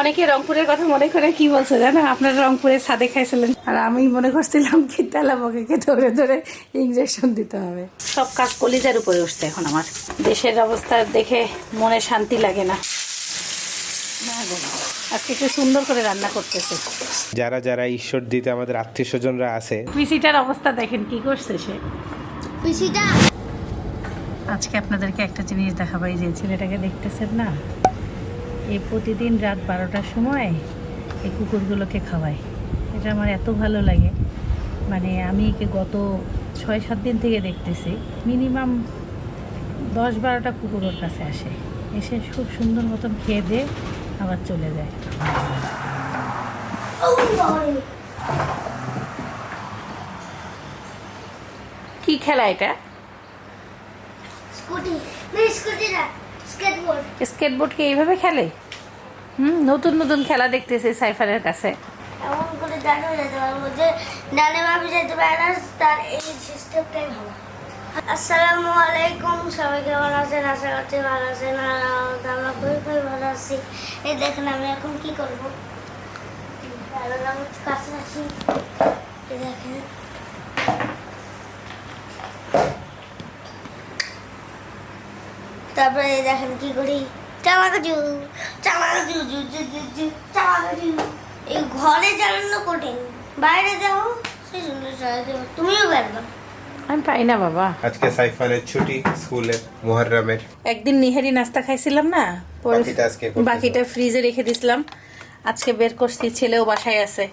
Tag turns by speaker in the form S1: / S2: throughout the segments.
S1: অনেকে রংপুরের কথা মনে করে কি বলছে জানো? আপনারা রংপুরে ছাদে খাইছিলেন। আর আমি মনে করছিলাম কি তেলাপকে ধরে ধরে ইঞ্জেকশন দিতে হবে। সব কাজ কলিজার উপরে উঠছে এখন আমার। দেশের অবস্থা দেখে মনে শান্তি লাগে না। আজকে একটু সুন্দর করে রান্না করতেছে।
S2: যারা যারা ঈশ্বর দিতে আমাদের আত্মীয় স্বজনরা আছে।
S1: পিসিটার অবস্থা দেখেন কি করছে সে?
S3: পিসিটা!
S1: আজকে আপনাদেরকে একটা জিনিস দেখাবো এই যে ছেলেটাকে দেখতেছেন না? এই প্রতিদিন রাত বারোটার সময় এই কুকুরগুলোকে খাওয়ায়। এটা আমার এত ভালো লাগে। মানে আমি একে গত ছয় সাত দিন থেকে দেখতেছি মিনিমাম দশ বারোটা কুকুর ওর কাছে আসে। এসে খুব সুন্দর মতন খেয়ে দিয়ে আবার চলে যায়। কি খেলা এটা?
S3: স্কুটি। না স্কুটি না স্কেটবোর্ড
S1: কি এইভাবে খেলে? হুম, নতুন নতুন খেলা দেখতেছে সাইফারের কাছে।
S3: এমন করে ডানে যেতে পারব যে ডানে ভাবে যেতে পারে না তার এই সিস্টেমটাই ভালো। আসসালামু আলাইকুম, সবাই কেমন আছেন? আশা করছি ভালো আছেন। আমরা খুবই খুবই ভালো আছি। এই দেখেন আমি এখন কি করব? কাছে আছি। দেখেন। তারপরে দেখেন কি করি? এই ঘরে চালানো কঠিন বাইরে যাও সে সুন্দর চালাতে তুমিও পারবা
S1: আমি পাই না বাবা।
S2: আজকে সাইফানের ছুটি মুহররমের
S1: একদিন নিহারি নাস্তা খাইছিলাম না?
S2: বাকিটা আজকে
S1: বাকিটা ফ্রিজে রেখে দিছিলাম। আজকে বের করছি ছেলেও বাসায় আছে।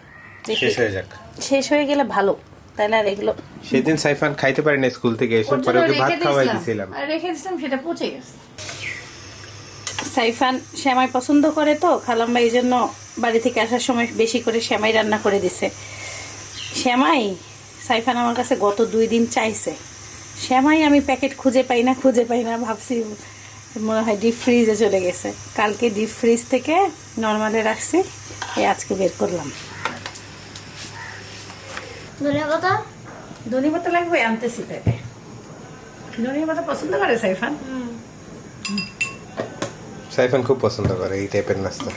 S2: শেষ হয়ে যাক।
S1: শেষ হয়ে গেলে ভালো তাহলে আর এগুলো
S2: সেদিন সাইফান খাইতে পারে না স্কুল থেকে এসে পরে ওকে ভাত খাওয়াই দিয়েছিলাম।
S1: আর রেখে দিছিলাম সেটা পচে গেছে। সাইফান শ্যামাই পছন্দ করে তো খালাম্বা এই জন্য বাড়ি থেকে আসার সময় বেশি করে শ্যামাই রান্না করে দিছে। শ্যামাই সাইফান আমার কাছে গত দুই দিন চাইছে। শ্যামাই আমি প্যাকেট খুঁজে পাই না খুঁজে পাই না ভাবছি মনে হয় ডিপ ফ্রিজে চলে গেছে। কালকে ডিপ ফ্রিজ থেকে নর্মালে রাখছি এই আজকে বের করলাম। লাগবে আনতেছি তাইলে ধনি পাতা পছন্দ করে সাইফান?
S2: সাইফান খুব পছন্দ করে এই টাইপের নাস্তা।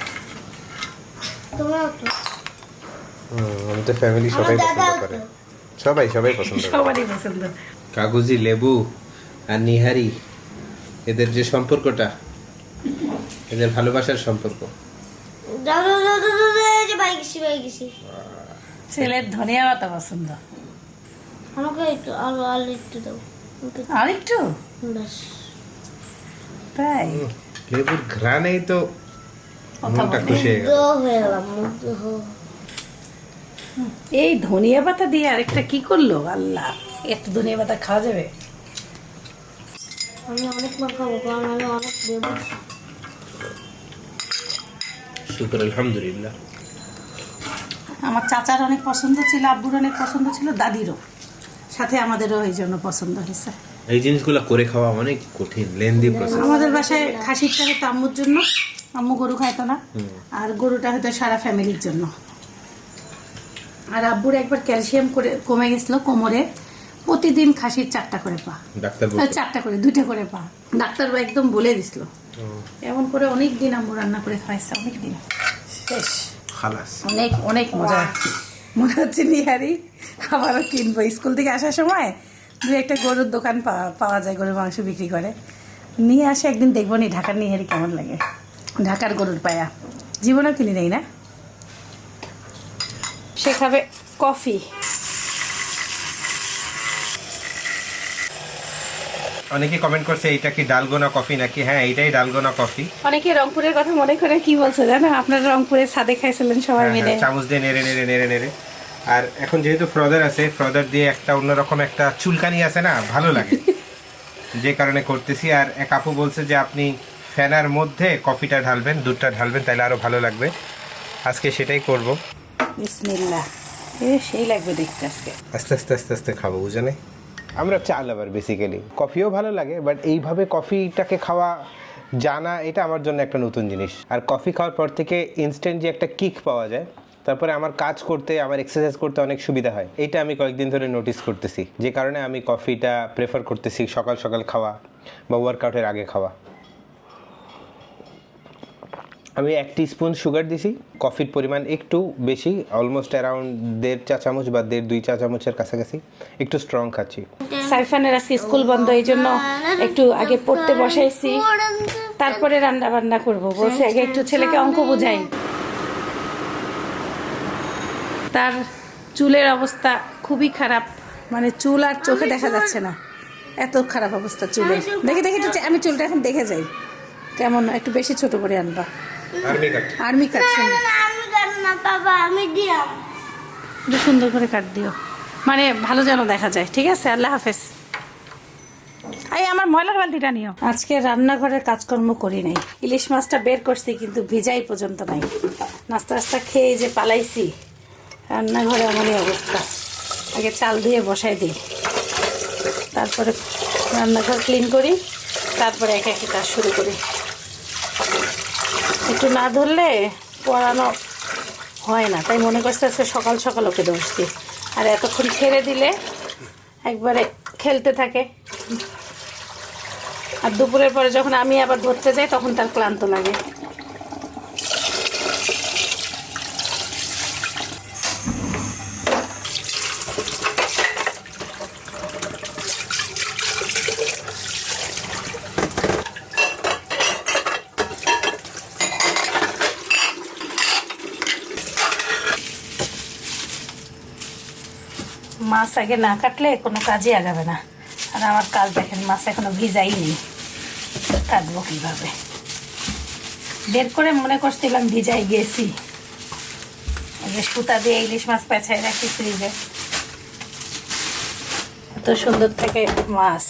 S2: আমাদের ফ্যামিলি সবাই পছন্দ করে। সবাই সবাই পছন্দ
S1: সবারই পছন্দ।
S2: কাগজি লেবু আর নিহারি এদের যে সম্পর্কটা এদের ভালোবাসার সম্পর্ক।
S1: ছেলের ধনিয়া পাতা পছন্দ।
S3: আমাকে একটু আলু আলু একটু দাও।
S1: আর একটু।
S3: ব্যাস।
S1: তাই?
S2: লেবুর ঘ্রাণেই তো মনটা খুশি হয়ে গেল
S1: এই ধনিয়া পাতা দিয়ে আরেকটা কি করল? আল্লাহ এত ধনিয়া পাতা খাওয়া যাবে?
S3: আমি অনেক মার খাব কারণ আমি অনেক দেবো
S2: শুক্র আলহামদুলিল্লাহ।
S1: আমার চাচার অনেক পছন্দ ছিল আব্বুর অনেক পছন্দ ছিল দাদিরও। সাথে আমাদেরও এই জন্য পছন্দ হয়েছে।
S2: এই জিনিসগুলো করে খাওয়া অনেক কঠিন লেন্দি প্রসেস
S1: আমাদের বাসায় খাসিরটা হতো আম্মুর জন্য আম্মু গরু খাইতো না আর গরুটা হয়তো সারা ফ্যামিলির জন্য। আর আব্বুর একবার ক্যালসিয়াম করে কমে গেছিল কোমরে। প্রতিদিন খাসির চারটা করে পা।
S2: ডাক্তার
S1: চারটা করে দুইটা করে পা। ডাক্তার একদম বলে দিছিল। এমন করে অনেক দিন আম্মু রান্না করে খাওয়াইছে অনেক দিন। শেষ।
S2: খালাস।
S1: অনেক অনেক মজা। মনে হচ্ছে নিহারি আবারও কিনবো। স্কুল থেকে আসার সময় দু একটা গরুর দোকান পাওয়া যায় গরুর মাংস বিক্রি করে। নিয়ে আসে একদিন দেখব নি ঢাকার নিহারি কেমন লাগে। ঢাকার গরুর পায়া। জীবনেও কিনি নেই না। সে খাবে কফি।
S2: অনেকে কমেন্ট করছে এটা কি ডালগোনা কফি নাকি? হ্যাঁ এইটাই ডালগোনা কফি।
S1: অনেকে রংপুরের কথা মনে করে কি বলছে জানো? আপনারা রংপুরে ছাদে খাইছিলেন সবাই
S2: হ্যাঁ,
S1: মিলে।
S2: হ্যাঁ, চামচ দিয়ে নেড়ে নেড়ে নেড়ে নেড়ে। আর এখন যেহেতু ফ্রদার আছে ফ্রদার দিয়ে একটা অন্যরকম একটা চুলকানি আছে না ভালো লাগে। যে কারণে করতেছি। আর এক আপু বলছে যে আপনি ফ্যানার মধ্যে কফিটা ঢালবেন দুধটা ঢালবেন তাহলে আরও ভালো লাগবে। আজকে সেটাই করব।
S1: বিসমিল্লা সেই লাগবে দেখতে আজকে।
S2: আস্তে আস্তে আস্তে আস্তে খাব বুঝে নেই আমরা চা লাভার বেসিক্যালি কফিও ভালো লাগে বাট এইভাবে কফিটাকে খাওয়া জানা এটা আমার জন্য একটা নতুন জিনিস। আর কফি খাওয়ার পর থেকে ইনস্ট্যান্ট যে একটা কিক পাওয়া যায় তারপরে আমার কাজ করতে, আমার এক্সারসাইজ করতে অনেক সুবিধা হয়। এটা আমি কয়েকদিন ধরে নোটিস করতেছি। যে কারণে আমি কফিটা প্রেফার করতেছি সকাল সকাল খাওয়া বা ওয়ার্কআউটের আগে খাওয়া। আমি এক স্পুন সুগার দিছি। কফির পরিমাণ একটু বেশি অলমোস্ট অ্যারাউন্ড দেড় চা চামচ বা দেড় দুই চা চামচের কাছাকাছি একটু স্ট্রং খাচ্ছি।
S1: সাইফানের আজকে স্কুল বন্ধ, এই জন্য একটু আগে পড়তে বসাইছি। তারপরে রান্না বান্না করব। বলছে আগে একটু ছেলেকে অঙ্ক বুঝাই। তার চুলের অবস্থা খুবই খারাপ। মানে চুল আর চোখে দেখা যাচ্ছে না। এত খারাপ অবস্থা চুলের দেখে দেখে একটু আমি চুলটা এখন দেখে যাই। কেমন একটু বেশি ছোট করে আনবা।
S2: Army cut.
S1: সুন্দর।
S3: না, আমি কাটবো না বাবা আমি দিলাম
S1: একটু সুন্দর করে কাট দিও। মানে ভালো যেন দেখা যায় ঠিক আছে? আল্লাহ হাফেজ। এই আমার ময়লার বালতিটা নিও। আজকে রান্নাঘরের কাজকর্ম করি নাই। ইলিশ মাছটা বের করছি কিন্তু ভিজাই পর্যন্ত নাই। নাস্তা নাস্তা খেয়ে যে পালাইছি। রান্নাঘরে এমনই অবস্থা। আগে চাল ধুয়ে বসাই দিই। তারপরে রান্নাঘর ক্লিন করি। তারপরে একে একে কাজ শুরু করি। একটু না ধরলে পড়ানো হয় না। তাই মনে করছে আজকে সকাল সকাল ওকে দোষ দিই আর এতক্ষণ ছেড়ে দিলে একবারে খেলতে থাকে। আর দুপুরের পরে যখন আমি আবার ধরতে যাই, তখন তার ক্লান্ত লাগে। মাছ আগে না কাটলে কোনো কাজই আগাবে না। আর আমার কাজ দেখেন, মাছ এখনও ভিজাইনি। কাটবো কীভাবে? বের করে মনে করছিলাম ভিজাই গেছি। যে সুতা দিয়ে ইলিশ মাছ পেঁচাই রাখি ফ্রিজে। এত সুন্দর থেকে মাছ,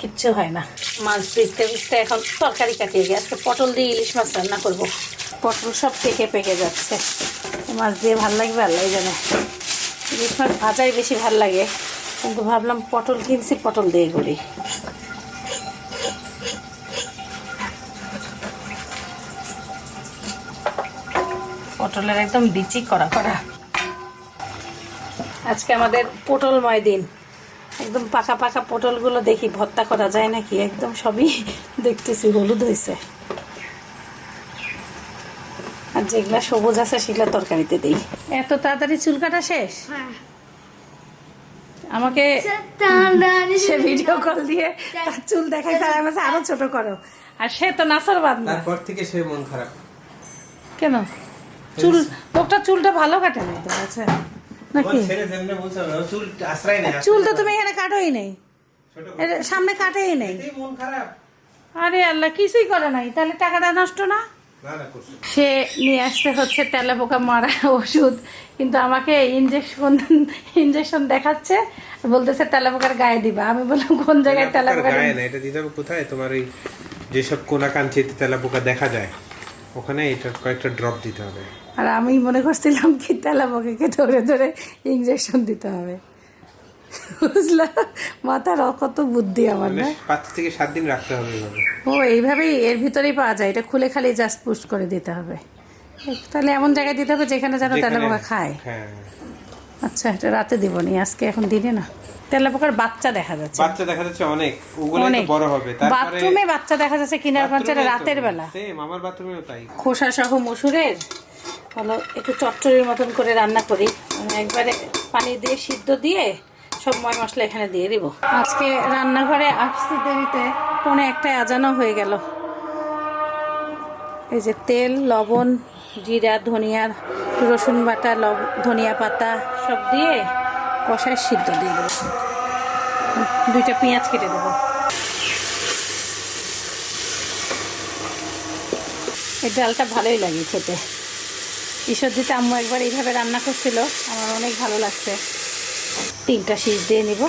S1: কিচ্ছু হয় না। মাছ ভিজতে ভিজতে এখন তরকারি কাটিয়ে গিয়ে আজকে পটল দিয়ে ইলিশ মাছ রান্না করব। পটল সব পেকে পেকে যাচ্ছে। মাছ দিয়ে ভালো লাগবে আল্লাহ জানে। ইলিশ মাছ ভাজাই বেশি ভালো লাগে। কিন্তু ভাবলাম পটল কিনছি, পটল দিয়ে করি। পটলের একদম বিচি করা করা। আজকে আমাদের পটলময় দিন। একদম পাকা পাকা পটলগুলো দেখি, ভর্তা করা যায় নাকি? একদম সবই দেখতেছি, হলুদ হয়েছে যেগুলা সবুজ আছে সেগুলা তরকারিতে দিই। এত তাড়াতাড়ি চুল কাটা শেষ?
S3: হ্যাঁ।
S1: আমাকে সে ভিডিও কল দিয়ে তার চুল দেখাই তার আমাকে আরও ছোট করো। আর সে তো নাসার বাদ না
S2: তারপর থেকে সে মন খারাপ।
S1: কেন? চুল লোকটা চুলটা ভালো কাটে নাই তো আচ্ছা। নাকি?
S2: চুল আশ্রয় নেই
S1: চুল তো তুমি এখানে কাটোই নেই। সামনে কাটেই নেই।
S2: মন খারাপ।
S1: আরে আল্লাহ কিছুই করে নাই। তাহলে টাকাটা নষ্ট না
S2: না না?
S1: সে নিয়ে আসতে হচ্ছে তেলা পোকা মারা ওষুধ। কিন্তু আমাকে ইঞ্জেকশন ইঞ্জেকশন দেখাচ্ছে বলতেছে তেলা পোকার গায়ে দিবা। আমি বললাম কোন জায়গায় তেলা পোকা
S2: গায়ে না এটা দিতে হবে কোথায়? তোমার ওই যেসব কোনা কাঞ্চিতে তেলা পোকা দেখা যায় ওখানে এটা কয়েকটা ড্রপ দিতে হবে।
S1: আর আমি মনে করছিলাম কি তেলা পোকাকে ধরে ধরে ইঞ্জেকশন দিতে হবে। বুঝলা? মাথার কত বুদ্ধি আমার
S2: মানে
S1: না?
S2: পাঁচ থেকে সাত দিন রাখতে হবে
S1: ও এইভাবেই এর ভিতরেই পাওয়া যায়। এটা খুলে খালি জাস্ট পুশ করে দিতে হবে। তাহলে এমন জায়গায় দিতে হবে যেখানে যেন তেলা পোকা খায়।
S2: হ্যাঁ।
S1: আচ্ছা এটা রাতে দিব নি আজকে এখন দিনে না। তেলা পোকার বাচ্চা দেখা যাচ্ছে।
S2: বাচ্চা দেখা যাচ্ছে অনেক। ওগুলো বড় হবে।
S1: বাথরুমে বাচ্চা দেখা যাচ্ছে কিনার পঞ্চারে রাতের বেলা।
S2: সেম আমার বাথরুমেও তাই।
S1: খোসা সহ মসুরের হলো একটু চচ্চড়ির মতন করে রান্না করি। মানে একবারে পানি দিয়ে সিদ্ধ দিয়ে সব ময় মশলা এখানে দিয়ে দিব। আজকে রান্নাঘরে আসতে দেরিতে পনে একটা আজানো হয়ে গেল। এই যে তেল, লবণ, জিরা, ধনিয়া, রসুন বাটা, লব, ধনিয়া পাতা সব দিয়ে কষায় সিদ্ধ দিয়ে দেবো। দুইটা পেঁয়াজ কেটে দেবো। এই ডালটা ভালোই লাগে খেতে। ঈশ্বরজিতে আম্মু একবার এইভাবে রান্না করছিল, আমার অনেক ভালো লাগছে। তিনটা শীষ দিয়ে নিব।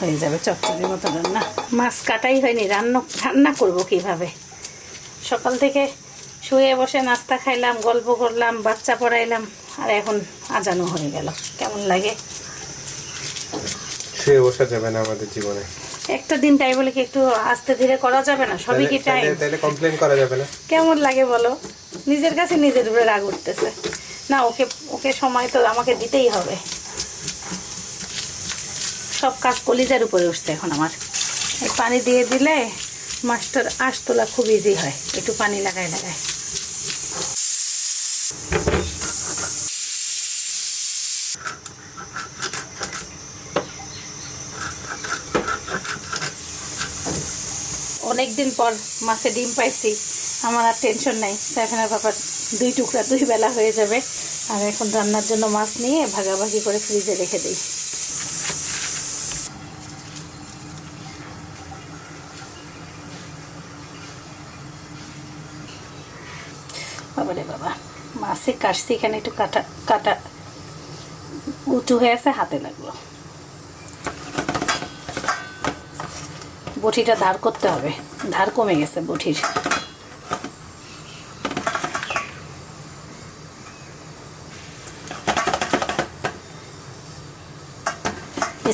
S1: হয়ে যাবে চচ্চড়ির মতো রান্না। মাছ কাটাই হয়নি রান্না রান্না করব কীভাবে? সকাল থেকে শুয়ে বসে নাস্তা খাইলাম গল্প করলাম বাচ্চা পড়াইলাম আর এখন আজানো হয়ে গেল। কেমন লাগে?
S2: শুয়ে বসা যাবে না আমাদের জীবনে।
S1: একটা দিন তাই বলে কি একটু আস্তে ধীরে করা যাবে না? সবই কি টাইম
S2: তাহলে কমপ্লেন করা যাবে না।
S1: কেমন লাগে বলো? নিজের কাছে নিজের উপরে রাগ উঠতেছে। না ওকে ওকে সময় তো আমাকে দিতেই হবে। সব কাজ কলিজার উপরে উঠছে এখন আমার। এই পানি দিয়ে দিলে মাছটার আঁশ তোলা খুব ইজি হয়। একটু পানি লাগাই লাগাই অনেক দিন পর মাছে ডিম পাইছি, আমার আর টেনশন নাই। সাইফানের বাবা দুই টুকরা দুই বেলা হয়ে যাবে। আর এখন রান্নার জন্য মাছ নিয়ে ভাগাভাগি করে ফ্রিজে রেখে দিই বাবা রে বাবা মাছে কাটছি এখানে একটু কাটা কাটা উঁচু হয়ে আছে, হাতে লাগল। বটিটা ধার করতে হবে। ধার কমে গেছে বটির।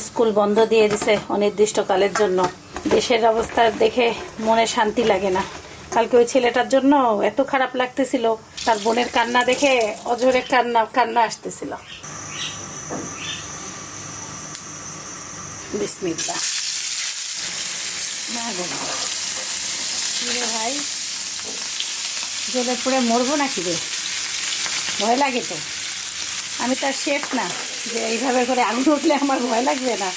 S1: স্কুল বন্ধ দিয়ে দিছে অনির্দিষ্টকালের জন্য। দেশের অবস্থা দেখে মনে শান্তি লাগে না। কালকে ওই ছেলেটার জন্য এত খারাপ লাগতেছিল। তার বোনের কান্না দেখে অজরে কান্না কান্না আসতেছিল। না ভাই? জলে পড়ে মরবো নাকি রে? ভয় লাগে তো। আমি তার শেফ না, যে এইভাবে করে আগুন উঠলে আমার ভয় লাগবে না।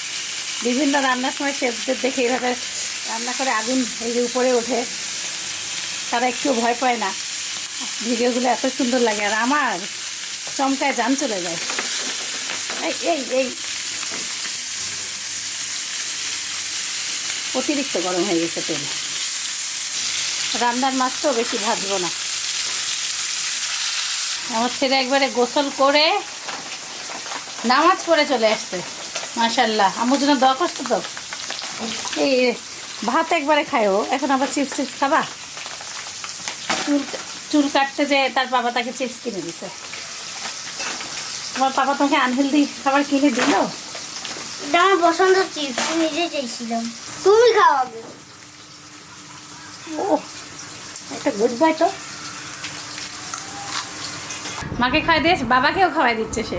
S1: বিভিন্ন রান্নার সময় শেফদের দেখে এইভাবে রান্না করে আগুন এই যে উপরে ওঠে, তারা একটু ভয় পায় না। ভিডিওগুলো এত সুন্দর লাগে, আর আমার চমকায় যান চলে যায়। এই এই এই। অতিরিক্ত গরম হয়ে গেছে তেল। রান্নার মাছটাও বেশি ভাজবো না। আমার ছেলে একবারে গোসল করে নামাজ পড়ে চলে আসছে মাশাল্লাহ আমার জন্য দোয়া করছ তো। এই, ভাত একবারে খায় ও এখন আবার চিপস টিপস খাবা? চুল কাটতে যে তার বাবা তাকে চিপস কিনে দিছে। তোমার বাবা তোমাকে আনহেলদি খাবার কিনে দিল?
S3: এটা আমার পছন্দ চিপস নিজে চাইছিলাম তুমি খাও আগে।
S1: ও একটা গুড বাই তো। মাকে খাওয়াই দিয়েছ বাবাকেও খাওয়াই দিচ্ছে সে।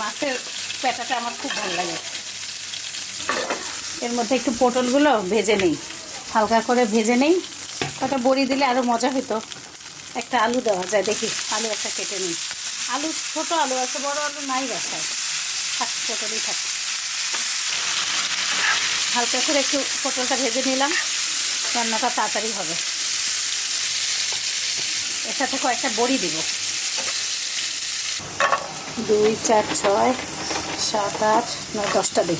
S1: মাছের পেটাটা আমার খুব ভালো লাগে। এর মধ্যে একটু পটলগুলো ভেজে নেই। হালকা করে ভেজে নেই। কটা বড়ি দিলে আরও মজা হতো একটা আলু দেওয়া যায়, দেখি, আলু একটা কেটে নিই। আলু, ছোট আলু আছে, বড় আলু নাই বাসায়। থাক, পটলই থাক। হালকা করে একটু পটলটা ভেজে নিলাম। রান্নাটা তাড়াতাড়ি হবে। এর সাথে কয়েকটা বড়ি দিব। দুই, চার, ছয়, সাত, আট, নয়, দশটা দিই।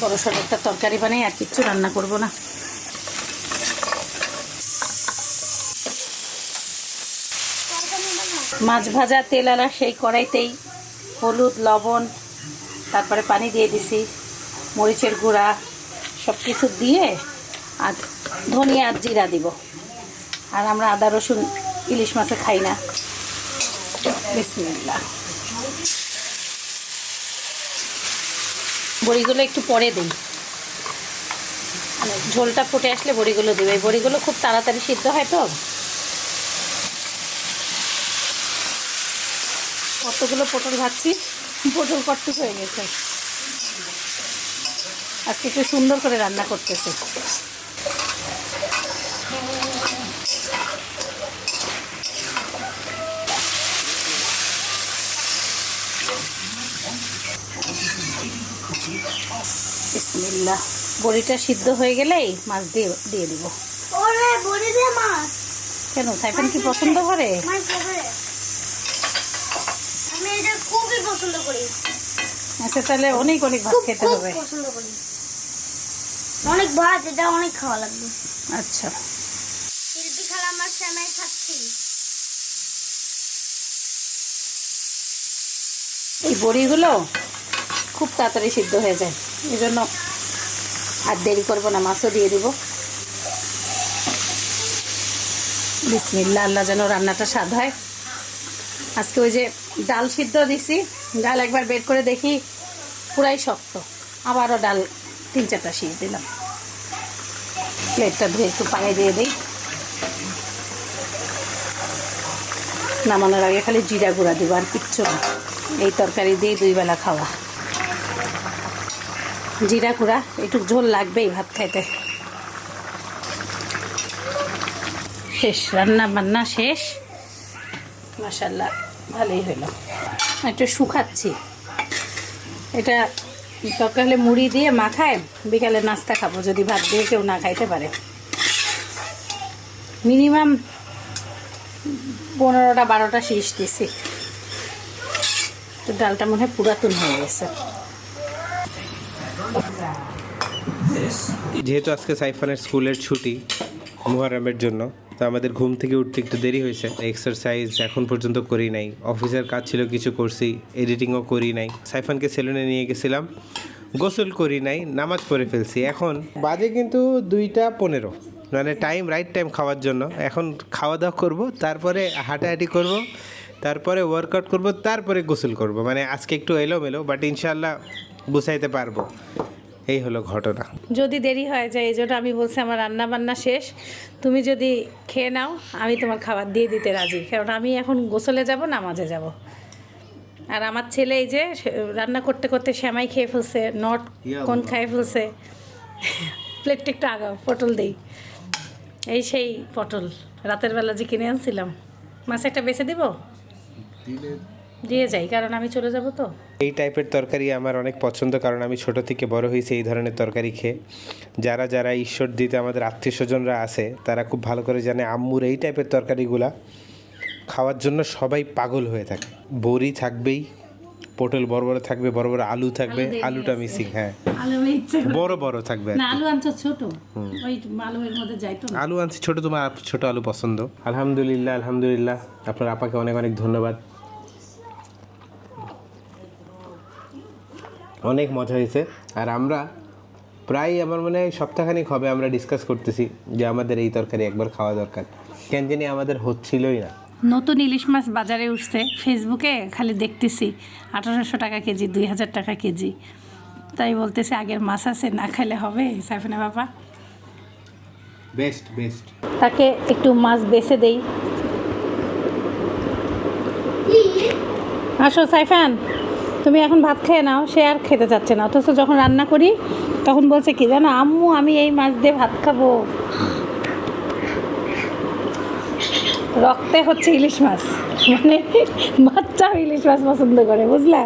S1: বড় সড়ো একটা তরকারি বানাই আর কিচ্ছু রান্না করব না। মাছ ভাজা, তেল আলা সেই কড়াইতেই হলুদ, লবণ, তারপরে পানি দিয়ে দিছি, মরিচের গুঁড়া সব কিছু দিয়ে আর ধনিয়া আর জিরা দিব। আর আমরা আদা, রসুন, ইলিশ মাছে খাই না। বিসমিল্লা বড়িগুলো একটু পরে দিই। মানে ঝোলটা ফুটে আসলে বড়িগুলো দেবে। বড়িগুলো খুব তাড়াতাড়ি সিদ্ধ হয় তো। কতগুলো পটল ভাজছি? পটল কটটুক হয়ে গেছে। আজকে একটু সুন্দর করে রান্না করতেছে। বড়িটা সিদ্ধ হয়ে গেলেই মাছ দিয়ে দিয়ে দিব। কেন সাইফেন কি পছন্দ করে
S3: আমার favorite। আমি এটা খুবই পছন্দ করি।
S1: আচ্ছা তাহলে অনেক অনেক ভাত খেতে
S3: খুব
S1: হবে।
S3: পছন্দ করি। অনেক ভাত এটা অনেক খাওয়া লাগবে।
S1: আচ্ছা।
S3: শিল্পী খালা আমার খাচ্ছি
S1: এই বড়িগুলো খুব তাড়াতাড়ি সিদ্ধ হয়ে যায়। এই জন্য আর দেরি করব না মাছও দিয়ে দিব। বিসমিল্লা আল্লাহ যেন রান্নাটা স্বাদ হয়। আজকে ওই যে ডাল সিদ্ধ দিছি, ডাল একবার বের করে দেখি পুরাই শক্ত। আবারও ডাল তিন চারটা শীষ দিলাম। প্লেটটা ধুয়ে একটু পানি দিয়ে দিই। নামানোর আগে খালি জিরা গুঁড়া দিব আর কিচ্ছু না। এই তরকারি দিয়ে দুই বেলা খাওয়া। জিরা গুঁড়া, একটু ঝোল লাগবেই ভাত খাইতে। শেষ, রান্না বান্না শেষ। মাসাল্লাহ ভালোই হলো। একটু শুকাচ্ছি। এটা সকালে মুড়ি দিয়ে মাখায় বিকালে নাস্তা খাব যদি ভাত দিয়ে কেউ না খাইতে পারে। মিনিমাম পনেরোটা বারোটা শীষ দিছি। তো ডালটা মনে হয় পুরাতন হয়ে গেছে।
S2: যেহেতু আজকে সাইফানের স্কুলের ছুটি মুহারমের জন্য। তো আমাদের ঘুম থেকে উঠতে একটু দেরি হয়েছে। এক্সারসাইজ এখন পর্যন্ত করি নাই। অফিসের কাজ ছিল, কিছু করছি এডিটিংও করি নাই। সাইফানকে সেলুনে নিয়ে গেছিলাম। গোসল করি নাই, নামাজ পড়ে ফেলছি। এখন বাজে কিন্তু দুইটা পনেরো। মানে টাইম রাইট টাইম খাওয়ার জন্য। এখন খাওয়া দাওয়া করব, তারপরে হাঁটাহাঁটি করব, তারপরে ওয়ার্কআউট করব, তারপরে গোসল করব। মানে আজকে একটু এলোমেলো বাট ইনশাল্লাহ গুছাইতে পারব। এই হলো ঘটনা।
S1: যদি দেরি হয়ে যায় এই জন্য আমি বলছি আমার রান্না বান্না শেষ। তুমি যদি খেয়ে নাও আমি তোমার খাবার দিয়ে দিতে রাজি। কারণ আমি এখন গোসলে যাব নামাজে যাব। আর আমার ছেলে এই যে রান্না করতে করতে শ্যামাই খেয়ে ফেলছে নট কোন। খেয়ে ফেলছে। প্লেটটা একটু আগাও পটল দেই। এই সেই পটল রাতের বেলা যে কিনে আনছিলাম। মাছ একটা বেছে দিব? দিয়ে যাই কারণ আমি চলে যাব তো।
S2: এই টাইপের তরকারি আমার অনেক পছন্দ কারণ আমি ছোট থেকে বড় হয়েছি এই ধরনের তরকারি খেয়ে। যারা যারা ঈশ্বর দিতে আমাদের আত্মীয় স্বজনরা আছে তারা খুব ভালো করে জানে আম্মুর এই টাইপের তরকারিগুলা খাওয়ার জন্য সবাই পাগল হয়ে থাকে। বড়ি থাকবেই পটল বড় বড় থাকবে বড় বড় আলু থাকবে আলুটা। মিসিং হ্যাঁ। বড় বড় থাকবে
S1: না আলু আনছো ছোট? ওই আলুর মধ্যে যাইতো
S2: আলু আনছি ছোট তোমার ছোট আলু পছন্দ। আলহামদুলিল্লাহ আলহামদুলিল্লাহ। আপনার আপাকে অনেক অনেক ধন্যবাদ। অনেক মজা হয়েছে। আর আমরা প্রায় আমার মনে হয় সপ্তাহখানিক হবে আমরা ডিসকাস করতেছি যে আমাদের এই তরকারি একবার খাওয়া দরকার। কেন জানি আমাদের হচ্ছিলই না।
S1: নতুন ইলিশ মাছ বাজারে উঠছে। ফেসবুকে খালি দেখতেছি আঠারোশো টাকা কেজি দুই হাজার টাকা কেজি। তাই বলতেছে আগের মাছ আছে না খেলে হবে সাইফানা বাবা।
S2: বেস্ট বেস্ট
S1: তাকে একটু মাছ বেছে দেই। আসো সাইফান। তুমি এখন ভাত খেয়ে নাও সে আর খেতে চাচ্ছে না। অথচ যখন রান্না করি তখন বলছে কি জানো আম্মু আমি এই মাছ দিয়ে ভাত খাব। রক্তে হচ্ছে ইলিশ মাছ। মানে বাচ্চাও ইলিশ মাছ পছন্দ করে বুঝলা?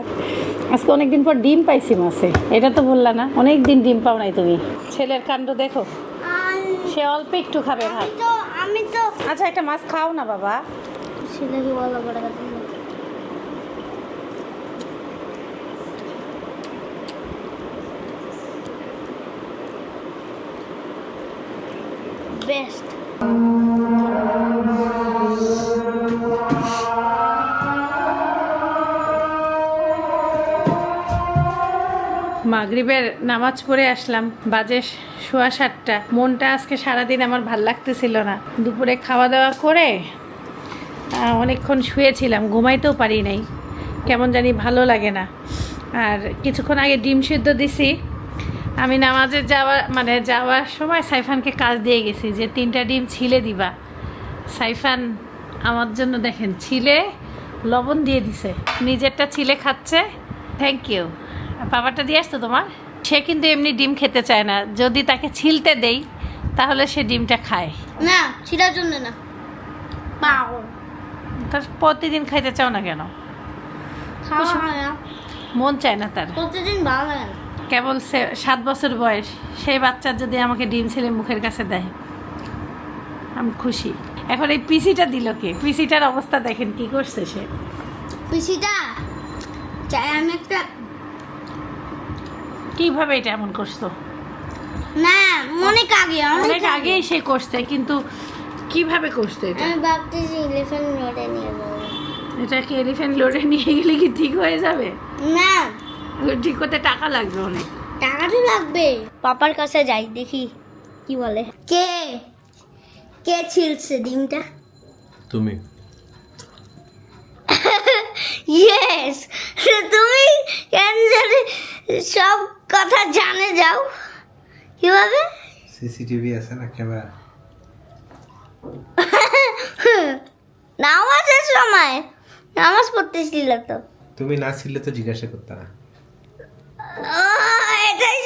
S1: আজকে অনেকদিন পর ডিম পাইছি মাছে। এটা তো বললা না অনেক দিন ডিম পাও নাই তুমি। ছেলের কাণ্ড দেখো। সে অল্প একটু খাবে ভাত।
S3: তো আমি তো
S1: আচ্ছা একটা মাছ খাও না বাবা।
S3: ছেলেকে বলো বেস্ট
S1: মাগরিবের নামাজ পড়ে আসলাম, বাজে সোয়া সাতটা। মনটা আজকে সারাদিন আমার ভালো লাগতেছিল না। দুপুরে খাওয়া দাওয়া করে অনেকক্ষণ শুয়েছিলাম, ঘুমাইতেও পারি নাই। কেমন জানি ভালো লাগে না। আর কিছুক্ষণ আগে ডিম সিদ্ধ দিছি আমি নামাজে যাওয়া মানে যাওয়ার সময় সাইফানকে কাজ দিয়ে গেছি যে তিনটা ডিম ছিলে দিবা। সাইফান আমার জন্য দেখেন ছিলে লবণ দিয়ে দিছে। নিজেরটা ছিলে খাচ্ছে। থ্যাংক ইউ বাবারটা দিয়ে আসতো তোমার? সে কিন্তু এমনি ডিম খেতে চায় না। যদি তাকে ছিলতে দেই তাহলে সে ডিমটা খায়।
S3: না ছিটার জন্য না।
S1: তার প্রতিদিন খাইতে চাও না কেন? মন চায় না তার।
S3: প্রতিদিন ভালো লাগে না।
S1: কেবল সে সাত বছর বয়স সেই বাচ্চার যদি আমাকে ডিম ছেলে মুখের কাছে দেয় আমি খুশি। এখন এই পিসিটা দিল কে? পিসিটার অবস্থা দেখেন কি করছে সে?
S3: পিসিটা চাই আমি একটা
S1: কীভাবে এটা এমন করছ?
S3: না অনেক আগে
S1: অনেক আগেই সে করছে কিন্তু কীভাবে করছে এটা?
S3: আমি ভাবতেছি ইলেভেন রোডে নিয়ে যাব।
S1: এটা কি এলিফ্যান্ট লোডে নিয়ে গেলে কি ঠিক হয়ে যাবে?
S3: না
S1: ঠিক করতে টাকা লাগবে অনেক।
S3: টাকা তো লাগবে। পাপার কাছে যাই দেখি কি বলে। কে? কে ছিলছে ডিমটা?
S2: তুমি।
S3: ইয়েস তুমি কেন জানি সব কথা জানে যাও। কীভাবে
S2: সিসিটিভি আছে না ক্যামেরা?
S3: নামাজের সময়। নামাজ পড়তেছিল তো।
S2: তুমি না ছিলে তো জিজ্ঞাসা করতে না।
S3: Oh,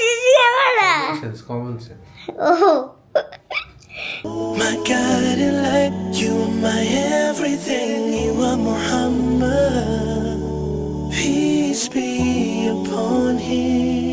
S3: শিশি ক্যামেরা সেন্স
S2: কমন সেন্স
S3: ও
S4: My you my everything, you are Muhammad. Peace be upon him.